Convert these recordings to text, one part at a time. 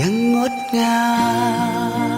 ยังง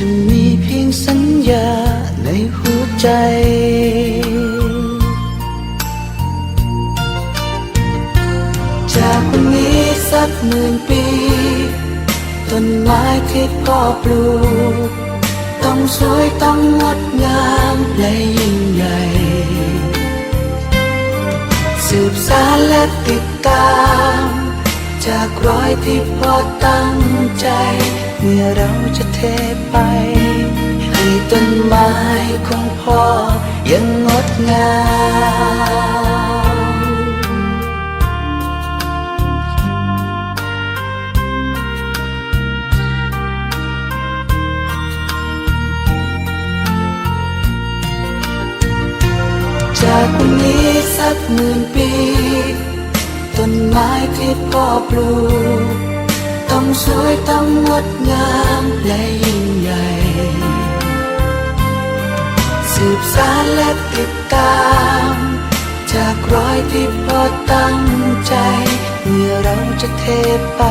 จะมีเพียงสัญญาในหัวใจ จากวันนี้สักหมื่นปี ต้นไม้ที่พ่อปลูก ต้องสวยต้องงดงามและยิ่งใหญ่สืบสานและติดตาม จากรอยที่พ่อตั้ง ใจเมื่อเราจะเทไปให้ต้นไม้ของพ่อยังงดงามจากวันนี้สักหมื่นปี ต้นไม้ที่พ่อปลูก ต้องสวยต้องงดงามและยิ่งใหญ่ สืบสานและติดตาม จากรอยที่พ่อตั้งใจ เมื่อเราจะเทไป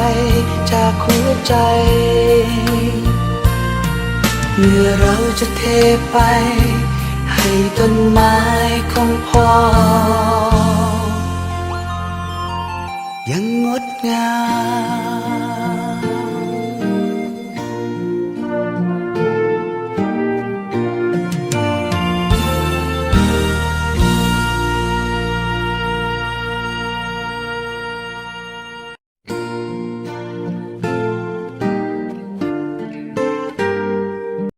จากหัวใจ เมื่อเราจะเทไป ให้ต้นไม้ของพ่อ ยังงดงาม